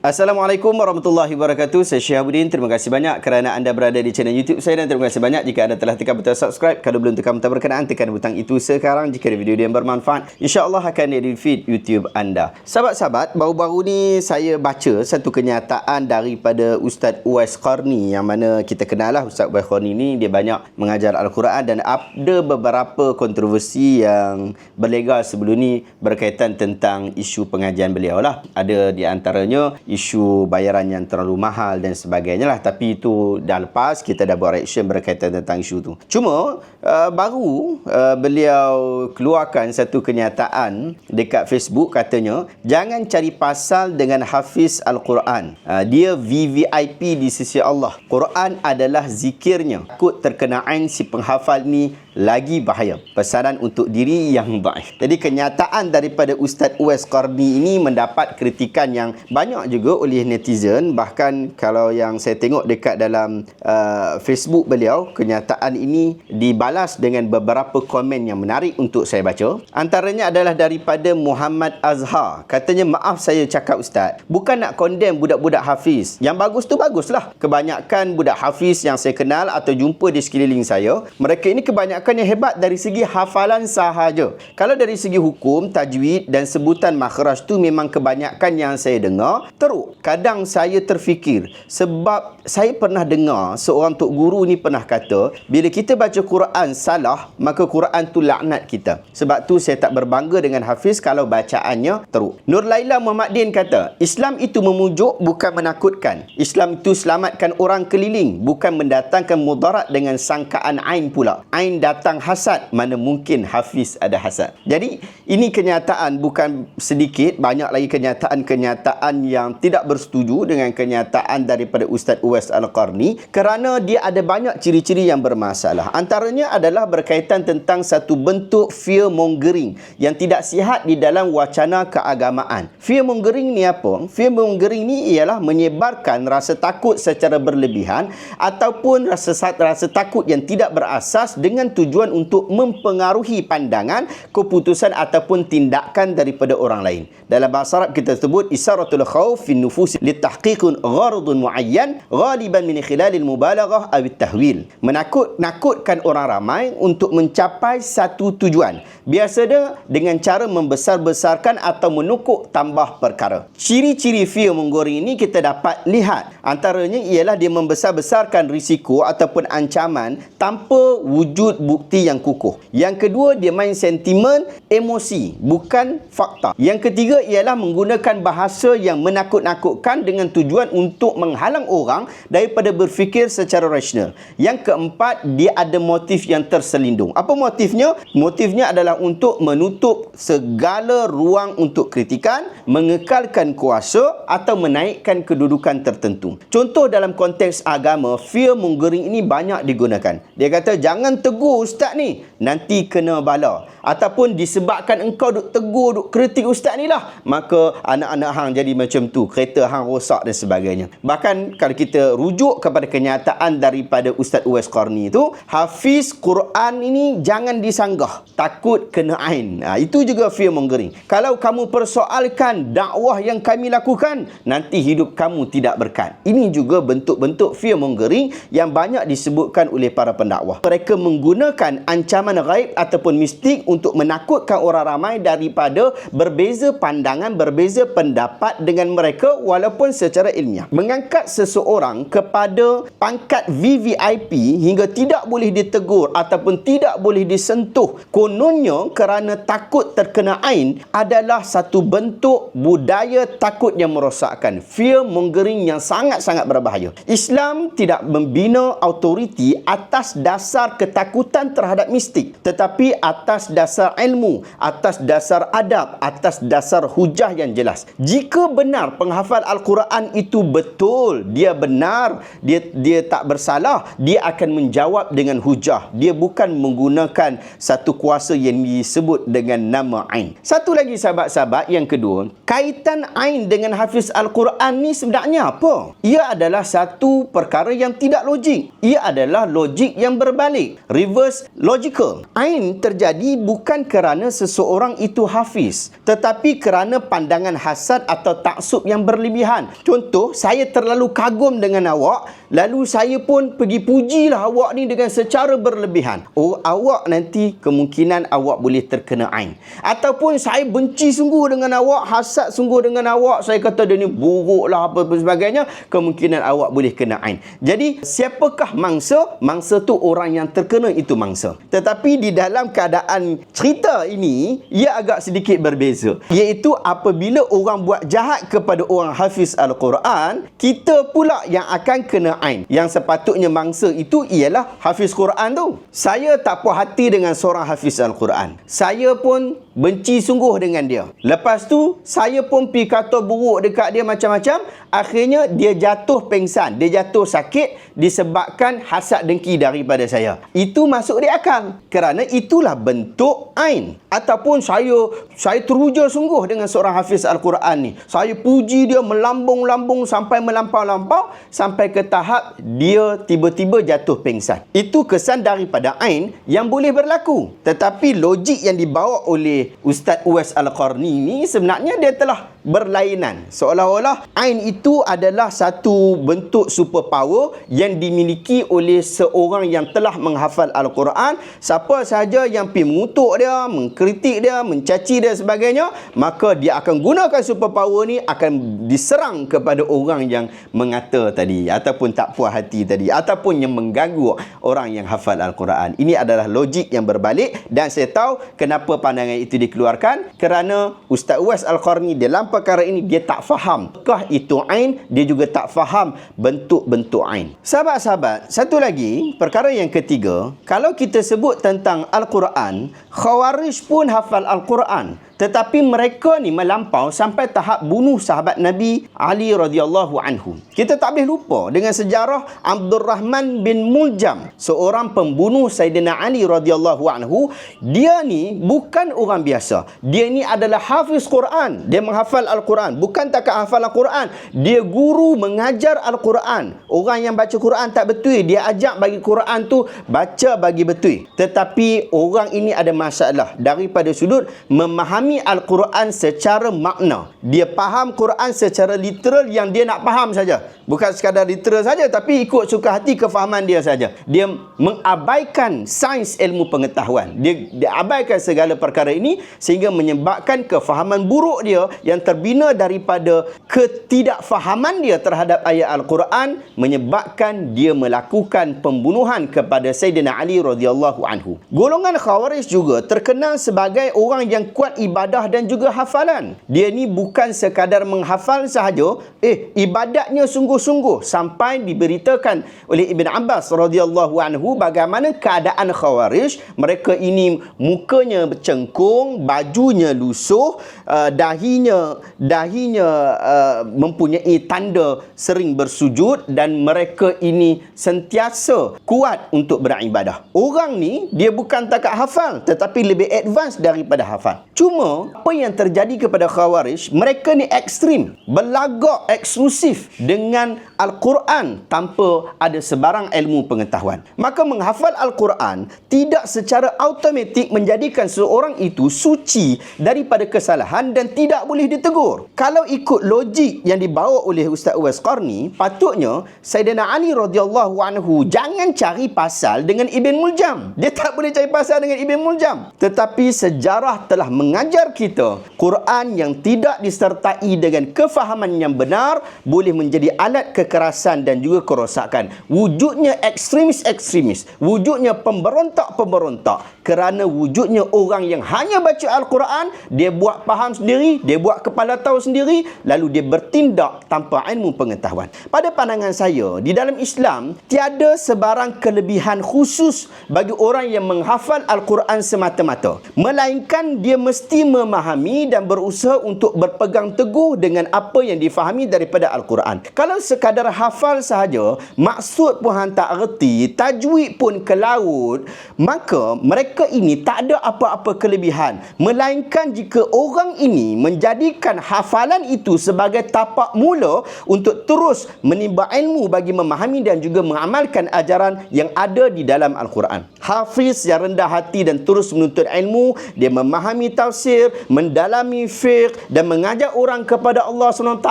Assalamualaikum warahmatullahi wabarakatuh. Saya Syihabuddin. Terima kasih banyak kerana anda berada di channel YouTube saya dan terima kasih banyak jika anda telah tekan butang subscribe. Kalau belum tekan butang berkenaan, tekan butang itu sekarang jika ada video yang bermanfaat. InsyaAllah akan ada di feed YouTube anda. Sahabat-sahabat, baru-baru ni saya baca satu kenyataan daripada Ustaz Uwais Qarni yang mana kita kenal lah Ustaz Uwais Qarni ni dia banyak mengajar Al-Quran dan ada beberapa kontroversi yang berlegar sebelum ni berkaitan tentang isu pengajian beliau lah. Ada di antaranya isu bayaran yang terlalu mahal dan sebagainya lah. Tapi itu dah lepas kita dah buat reaction berkaitan tentang isu tu. Cuma uh, baru uh, beliau keluarkan satu kenyataan dekat Facebook katanya jangan cari pasal dengan hafiz Al-Quran. Uh, dia VVIP di sisi Allah. Quran adalah zikirnya. Takut terkena ain si penghafal ni lagi bahaya. Pesanan untuk diri yang baik. Jadi kenyataan daripada Ustaz Uwais Qarni ini mendapat kritikan yang banyak juga oleh netizen. Bahkan kalau yang saya tengok dekat dalam uh, Facebook beliau, kenyataan ini dibalas dengan beberapa komen yang menarik untuk saya baca. Antaranya adalah daripada Muhammad Azhar. Katanya, maaf saya cakap Ustaz, bukan nak condemn budak-budak hafiz. Yang bagus tu baguslah. Kebanyakan budak hafiz yang saya kenal atau jumpa di sekeliling saya, mereka ini kebanyakan yang hebat dari segi hafalan sahaja. Kalau dari segi hukum, tajwid dan sebutan makhraj tu memang kebanyakan yang saya dengar teruk. Kadang saya terfikir sebab saya pernah dengar seorang tok guru ni pernah kata, bila kita baca Quran salah, maka Quran tu laknat kita. Sebab tu saya tak berbangga dengan hafiz kalau bacaannya teruk. Nur Laila Muhammad Din kata, Islam itu memujuk bukan menakutkan. Islam itu selamatkan orang keliling, bukan mendatangkan mudarat dengan sangkaan ain pula. Ain datang hasad mana mungkin Hafiz ada hasad. Jadi ini kenyataan bukan sedikit banyak lagi kenyataan-kenyataan yang tidak bersetuju dengan kenyataan daripada Ustaz Uwais Al-Qarni kerana dia ada banyak ciri-ciri yang bermasalah. Antaranya adalah berkaitan tentang satu bentuk fear mongering yang tidak sihat di dalam wacana keagamaan. Fear mongering ni apa? Fear mongering ni ialah menyebarkan rasa takut secara berlebihan ataupun rasa rasa takut yang tidak berasas dengan tujuan untuk mempengaruhi pandangan, keputusan ataupun tindakan daripada orang lain. Dalam bahasa Arab kita sebut isaratul khauf fi nufus litahqiqun gharadun muayyan ghaliban min khilalil mubalaghah aw tahwil. Menakut-nakutkan orang ramai untuk mencapai satu tujuan. Biasanya dengan cara membesar-besarkan atau menukuk tambah perkara. Ciri-ciri fear menggoreng ini kita dapat lihat. Antaranya ialah dia membesar-besarkan risiko ataupun ancaman tanpa wujud bukti yang kukuh. Yang kedua, dia main sentimen, emosi, bukan fakta. Yang ketiga ialah menggunakan bahasa yang menakut-nakutkan dengan tujuan untuk menghalang orang daripada berfikir secara rasional. Yang keempat, dia ada motif yang terselindung. Apa motifnya? Motifnya adalah untuk menutup segala ruang untuk kritikan, mengekalkan kuasa atau menaikkan kedudukan tertentu. Contoh dalam konteks agama, fear mongering ini banyak digunakan. Dia kata, jangan tegur ustaz ni nanti kena bala ataupun disebabkan engkau duk tegur duk kritik ustaz ni lah maka anak-anak hang jadi macam tu kereta hang rosak dan sebagainya. Bahkan kalau kita rujuk kepada kenyataan daripada Ustaz Uwais Qarni tu hafiz Quran ini jangan disanggah takut kena ain. Ha, itu juga fear mongering. Kalau kamu persoalkan dakwah yang kami lakukan nanti hidup kamu tidak berkat. Ini juga bentuk-bentuk fear mongering yang banyak disebutkan oleh para pendakwah. Mereka menggunakan ancaman gaib ataupun mistik untuk menakutkan orang ramai daripada berbeza pandangan, berbeza pendapat dengan mereka walaupun secara ilmiah. Mengangkat seseorang kepada pangkat VVIP hingga tidak boleh ditegur ataupun tidak boleh disentuh kononnya kerana takut terkena ain adalah satu bentuk budaya takut yang merosakkan. Fear mongering yang sangat-sangat berbahaya. Islam tidak membina autoriti atas dasar ketakutan terhadap mistik tetapi atas dasar ilmu, atas dasar adab, atas dasar hujah yang jelas. Jika benar penghafal Al-Quran itu betul, dia benar, dia dia tak bersalah, dia akan menjawab dengan hujah. Dia bukan menggunakan satu kuasa yang disebut dengan nama Ain. Satu lagi sahabat-sahabat yang kedua, kaitan Ain dengan hafiz Al-Quran ni sebenarnya apa? Ia adalah satu perkara yang tidak logik. Ia adalah logik yang berbalik. Reverse logical. Ain terjadi bukan kerana seseorang itu hafiz, tetapi kerana pandangan hasad atau taksub yang berlebihan. Contoh, saya terlalu kagum dengan awak, lalu saya pun pergi pujilah awak ni dengan secara berlebihan. Oh, awak nanti kemungkinan awak boleh terkena ain. Ataupun saya benci sungguh dengan awak, hasad sungguh dengan awak, saya kata dia ni buruklah apa, apa sebagainya, kemungkinan awak boleh kena ain. Jadi, siapakah mangsa? Mangsa tu orang yang terkena itu mangsa. Tetapi di dalam keadaan cerita ini, ia agak sedikit berbeza. Iaitu apabila orang buat jahat kepada orang hafiz Al-Quran, kita pula yang akan kena ain. Yang sepatutnya mangsa itu ialah hafiz Quran tu. Saya tak puas hati dengan seorang hafiz Al-Quran. Saya pun benci sungguh dengan dia. Lepas tu, saya pun pergi kata buruk dekat dia macam-macam. Akhirnya, dia jatuh pengsan. Dia jatuh sakit disebabkan hasad dengki daripada saya. Itu masuk di akal. Kerana itulah bentuk ain. Ataupun saya saya teruja sungguh dengan seorang hafiz Al-Quran ni. Saya puji dia melambung-lambung sampai melampau-lampau. Sampai ke tahap dia tiba-tiba jatuh pengsan. Itu kesan daripada ain yang boleh berlaku. Tetapi logik yang dibawa oleh Ustaz Uwais Al-Qarni ni sebenarnya dia telah berlainan. Seolah-olah Ain itu adalah satu bentuk superpower yang dimiliki oleh seorang yang telah menghafal Al-Quran. Siapa sahaja yang pergi mengutuk dia, mengkritik dia, mencaci dia sebagainya, maka dia akan gunakan superpower ni akan diserang kepada orang yang mengata tadi ataupun tak puas hati tadi ataupun yang mengganggu orang yang hafal Al-Quran. Ini adalah logik yang berbalik dan saya tahu kenapa pandangan itu dikeluarkan kerana Ustaz Uwais Al-Qarni dalam perkara ini dia tak faham. Kah itu ain, dia juga tak faham bentuk-bentuk ain. Sahabat-sahabat, satu lagi, perkara yang ketiga, kalau kita sebut tentang Al-Quran, Khawarij pun hafal Al-Quran. Tetapi mereka ni melampau sampai tahap bunuh sahabat Nabi Ali radhiyallahu anhu. Kita tak boleh lupa dengan sejarah Abdul Rahman bin Muljam, seorang pembunuh Sayyidina Ali radhiyallahu anhu. Dia ni bukan orang biasa. Dia ni adalah hafiz Quran. Dia menghafal Al-Quran. Bukan tak hafal Al-Quran. Dia guru mengajar Al-Quran. Orang yang baca Quran tak betul. Dia ajak bagi Quran tu baca bagi betul. Tetapi orang ini ada masalah daripada sudut memahami memahami Al-Quran secara makna. Dia faham Quran secara literal yang dia nak faham saja. Bukan sekadar literal saja tapi ikut suka hati kefahaman dia saja. Dia mengabaikan sains ilmu pengetahuan. Dia, dia abaikan segala perkara ini sehingga menyebabkan kefahaman buruk dia yang terbina daripada ketidakfahaman dia terhadap ayat Al-Quran menyebabkan dia melakukan pembunuhan kepada Sayyidina Ali radhiyallahu anhu. Golongan Khawarij juga terkenal sebagai orang yang kuat ibadah ibadah dan juga hafalan. Dia ni bukan sekadar menghafal sahaja, eh ibadatnya sungguh-sungguh sampai diberitakan oleh Ibn Abbas radhiyallahu anhu bagaimana keadaan Khawarij. Mereka ini mukanya cengkung, bajunya lusuh, uh, dahinya dahinya uh, mempunyai tanda sering bersujud dan mereka ini sentiasa kuat untuk beribadah. Orang ni dia bukan takat hafal tetapi lebih advance daripada hafal. Cuma apa yang terjadi kepada Khawarij, mereka ni ekstrim, berlagak eksklusif dengan Al-Quran tanpa ada sebarang ilmu pengetahuan. Maka menghafal Al-Quran tidak secara automatik menjadikan seorang itu suci daripada kesalahan dan tidak boleh ditegur. Kalau ikut logik yang dibawa oleh Ustaz Uwais Qarni, patutnya Sayyidina Ali radhiyallahu anhu jangan cari pasal dengan Ibn Muljam. Dia tak boleh cari pasal dengan Ibn Muljam. Tetapi sejarah telah mengajar kita Quran yang tidak disertai dengan kefahaman yang benar boleh menjadi alat ke kekerasan dan juga kerosakan. Wujudnya ekstremis-ekstremis. Wujudnya pemberontak-pemberontak. Kerana wujudnya orang yang hanya baca Al-Quran, dia buat faham sendiri, dia buat kepala tahu sendiri, lalu dia bertindak tanpa ilmu pengetahuan. Pada pandangan saya, di dalam Islam, tiada sebarang kelebihan khusus bagi orang yang menghafal Al-Quran semata-mata. Melainkan dia mesti memahami dan berusaha untuk berpegang teguh dengan apa yang difahami daripada Al-Quran. Kalau sekadar hafal sahaja, maksud pun hang tak erti, tajwid pun ke laut, maka mereka ini tak ada apa-apa kelebihan. Melainkan jika orang ini menjadikan hafalan itu sebagai tapak mula untuk terus menimba ilmu bagi memahami dan juga mengamalkan ajaran yang ada di dalam Al-Quran. Hafiz yang rendah hati dan terus menuntut ilmu, dia memahami tafsir, mendalami fiqh dan mengajak orang kepada Allah SWT,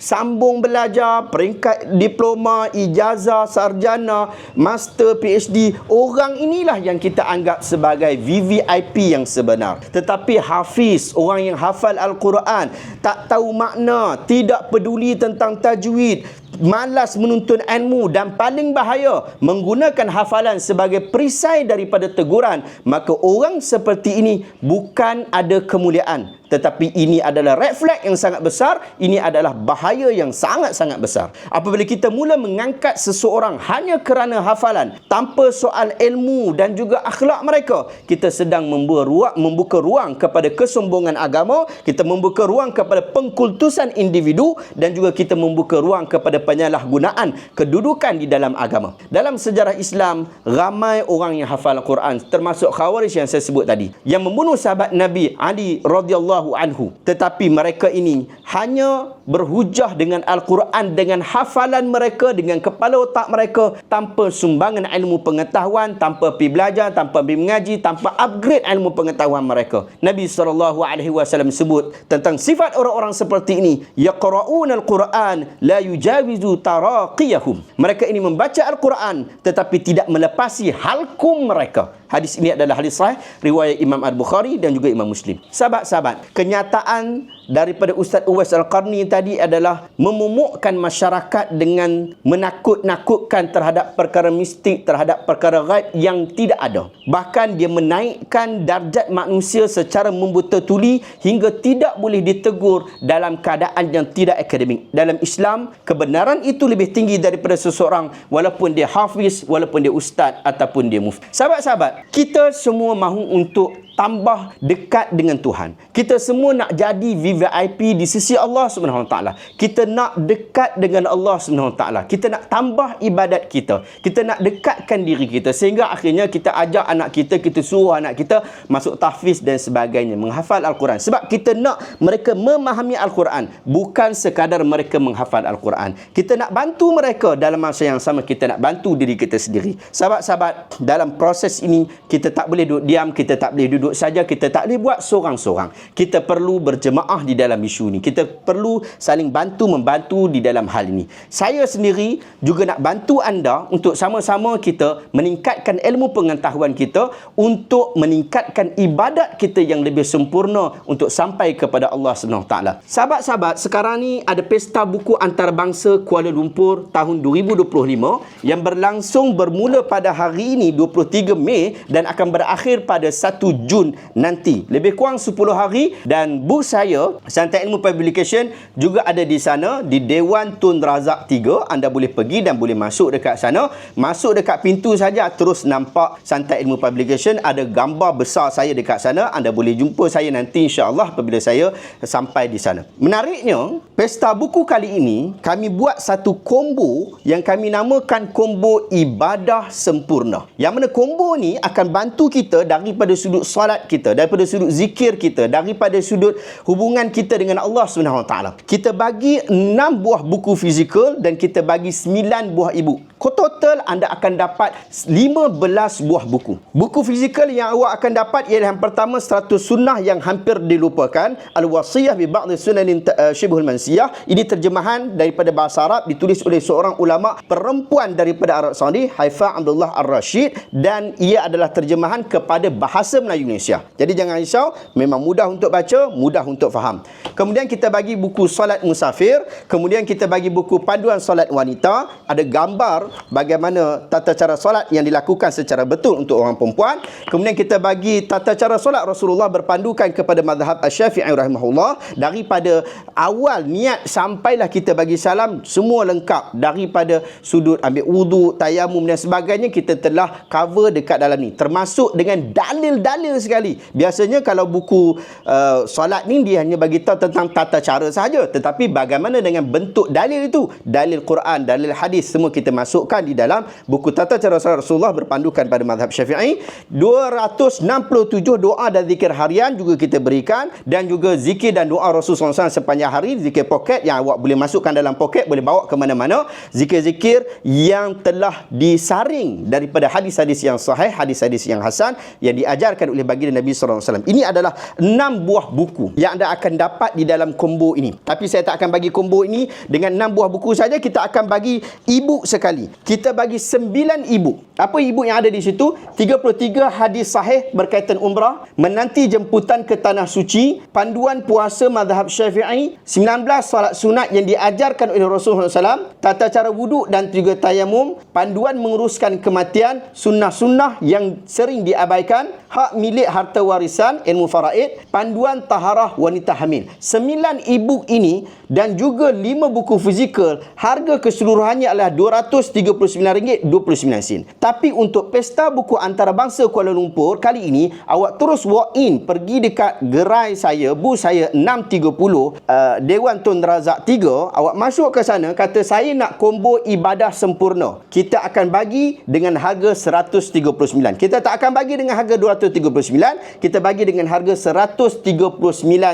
sambung belajar, peringkat diploma, ijazah, sarjana, master, PhD. Orang inilah yang kita anggap sebagai VVIP yang sebenar. Tetapi hafiz, orang yang hafal Al-Quran, tak tahu makna, tidak peduli tentang tajwid, malas menuntut ilmu dan paling bahaya menggunakan hafalan sebagai perisai daripada teguran maka orang seperti ini bukan ada kemuliaan tetapi ini adalah red flag yang sangat besar ini adalah bahaya yang sangat-sangat besar. Apabila kita mula mengangkat seseorang hanya kerana hafalan tanpa soal ilmu dan juga akhlak mereka kita sedang membuka ruang, membuka ruang kepada kesombongan agama kita membuka ruang kepada pengkultusan individu dan juga kita membuka ruang kepada penyalahgunaan kedudukan di dalam agama. Dalam sejarah Islam ramai orang yang hafal Al-Quran termasuk Khawarij yang saya sebut tadi yang membunuh sahabat Nabi Ali radhiyallahu radhiyallahu anhu. Tetapi mereka ini hanya berhujah dengan al-Quran dengan hafalan mereka dengan kepala otak mereka tanpa sumbangan ilmu pengetahuan tanpa pergi belajar tanpa pergi mengaji tanpa upgrade ilmu pengetahuan mereka. Nabi saw sebut tentang sifat orang-orang seperti ini yaqra'un al-Quran la yujawizu taraqiyahum. Mereka ini membaca al-Quran tetapi tidak melepasi halkum mereka. Hadis ini adalah hadis sahih riwayat Imam Al-Bukhari dan juga Imam Muslim. Sahabat-sahabat kenyataan daripada Ustaz Uwais Al-Qarni tadi adalah memumukkan masyarakat dengan menakut-nakutkan terhadap perkara mistik, terhadap perkara gaib yang tidak ada. Bahkan dia menaikkan darjat manusia secara membuta tuli hingga tidak boleh ditegur dalam keadaan yang tidak akademik. Dalam Islam, kebenaran itu lebih tinggi daripada seseorang walaupun dia hafiz, walaupun dia ustaz ataupun dia mufti. Sahabat-sahabat, kita semua mahu untuk tambah dekat dengan Tuhan. Kita semua nak jadi VVIP di sisi Allah Subhanahu taala. Kita nak dekat dengan Allah Subhanahu taala. Kita nak tambah ibadat kita. Kita nak dekatkan diri kita sehingga akhirnya kita ajak anak kita, kita suruh anak kita masuk tahfiz dan sebagainya, menghafal al-Quran. Sebab kita nak mereka memahami al-Quran, bukan sekadar mereka menghafal al-Quran. Kita nak bantu mereka dalam masa yang sama kita nak bantu diri kita sendiri. Sahabat-sahabat, dalam proses ini kita tak boleh duduk diam, kita tak boleh duduk saja kita tak boleh buat seorang-seorang. Kita perlu berjemaah di dalam isu ini. Kita perlu saling bantu membantu di dalam hal ini. Saya sendiri juga nak bantu anda untuk sama-sama kita meningkatkan ilmu pengetahuan kita untuk meningkatkan ibadat kita yang lebih sempurna untuk sampai kepada Allah SWT. Sahabat-sahabat, sekarang ni ada pesta buku antarabangsa Kuala Lumpur tahun 2025 yang berlangsung bermula pada hari ini 23 Mei dan akan berakhir pada 1 Jun nanti. Lebih kurang 10 hari dan booth saya Santai Ilmu Publication juga ada di sana di Dewan Tun Razak 3. Anda boleh pergi dan boleh masuk dekat sana. Masuk dekat pintu saja terus nampak Santai Ilmu Publication ada gambar besar saya dekat sana. Anda boleh jumpa saya nanti insya-Allah apabila saya sampai di sana. Menariknya, pesta buku kali ini kami buat satu combo yang kami namakan combo ibadah sempurna. Yang mana combo ni akan bantu kita daripada sudut solat kita, daripada sudut zikir kita, daripada sudut hubungan kita dengan Allah Wa Kita bagi 6 buah buku fizikal dan kita bagi 9 buah e-book. Total anda akan dapat 15 buah buku. Buku fizikal yang awak akan dapat ialah yang pertama 100 sunnah yang hampir dilupakan. Al-Wasiyah bi ba'd sunanin uh, syibhul mansiyah. Ini terjemahan daripada bahasa Arab ditulis oleh seorang ulama perempuan daripada Arab Saudi, Haifa Abdullah Ar-Rashid dan ia adalah terjemahan kepada bahasa Melayu Indonesia. Jadi jangan risau, memang mudah untuk baca, mudah untuk faham. Faham. Kemudian kita bagi buku solat musafir, kemudian kita bagi buku panduan solat wanita, ada gambar bagaimana tata cara solat yang dilakukan secara betul untuk orang perempuan. Kemudian kita bagi tata cara solat Rasulullah berpandukan kepada mazhab Asy-Syafi'i rahimahullah daripada awal niat sampailah kita bagi salam semua lengkap daripada sudut ambil wudu, tayamum dan sebagainya kita telah cover dekat dalam ni termasuk dengan dalil-dalil sekali. Biasanya kalau buku uh, solat ni dia hanya bagi tahu tentang tata cara sahaja. Tetapi bagaimana dengan bentuk dalil itu? Dalil Quran dalil hadis semua kita masukkan di dalam buku tata cara salat Rasulullah berpandukan pada mazhab Syafi'i. 267 doa dan zikir harian juga kita berikan. Dan juga zikir dan doa Rasulullah SAW sepanjang hari. Zikir poket yang awak boleh masukkan dalam poket boleh bawa ke mana-mana. Zikir-zikir yang telah disaring daripada hadis-hadis yang sahih hadis-hadis yang hasan yang diajarkan oleh baginda Nabi SAW ini adalah enam buah buku yang anda akan dapat di dalam combo ini. Tapi saya tak akan bagi combo ini dengan 6 buah buku saja. Kita akan bagi ibu sekali. Kita bagi 9 ibu. Apa ibu yang ada di situ? 33 hadis sahih berkaitan umrah, menanti jemputan ke tanah suci, panduan puasa mazhab Syafi'i, 19 solat sunat yang diajarkan oleh Rasulullah SAW, tata cara wuduk dan juga tayamum, panduan menguruskan kematian, sunnah-sunnah yang sering diabaikan, hak milik harta warisan, ilmu faraid, panduan taharah wanita hamil. Sembilan e-book ini dan juga lima buku fizikal, harga keseluruhannya adalah RM239.29. Tapi untuk pesta buku antarabangsa Kuala Lumpur kali ini, awak terus walk in pergi dekat gerai saya, bus saya 630 uh, Dewan Tun Razak 3, awak masuk ke sana kata saya nak combo ibadah sempurna. Kita akan bagi dengan harga 139. Kita tak akan bagi dengan harga 239, kita bagi dengan harga 139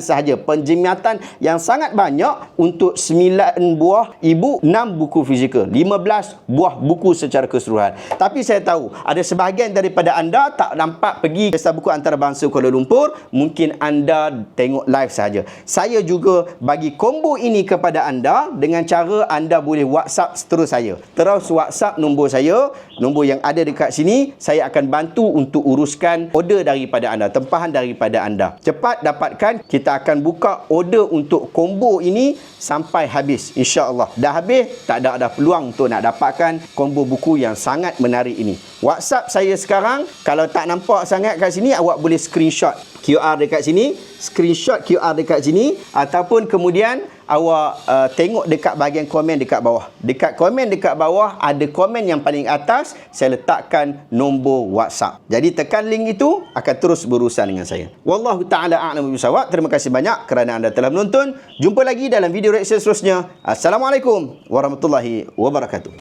sahaja. Penjimatan yang sangat banyak untuk 9 buah ibu 6 buku fizikal 15 buah buku secara keseluruhan. Tapi saya tahu ada sebahagian daripada anda tak nampak pergi pesta buku antarabangsa Kuala Lumpur mungkin anda tengok live saja saya juga bagi combo ini kepada anda dengan cara anda boleh whatsapp terus saya. Terus whatsapp nombor saya nombor yang ada dekat sini saya akan bantu untuk uruskan order daripada anda tempahan daripada anda. Cepat dapatkan kita akan buka order untuk combo ini sampai habis insya-Allah. Dah habis tak ada ada peluang untuk nak dapatkan combo buku yang sangat menarik ini. WhatsApp saya sekarang kalau tak nampak sangat kat sini awak boleh screenshot QR dekat sini, screenshot QR dekat sini ataupun kemudian awak uh, tengok dekat bahagian komen dekat bawah. Dekat komen dekat bawah ada komen yang paling atas saya letakkan nombor WhatsApp. Jadi tekan link itu akan terus berurusan dengan saya. Wallahu taala a'lamu bisawab. Terima kasih banyak kerana anda telah menonton. Jumpa lagi dalam video reaction seterusnya. Assalamualaikum warahmatullahi wabarakatuh.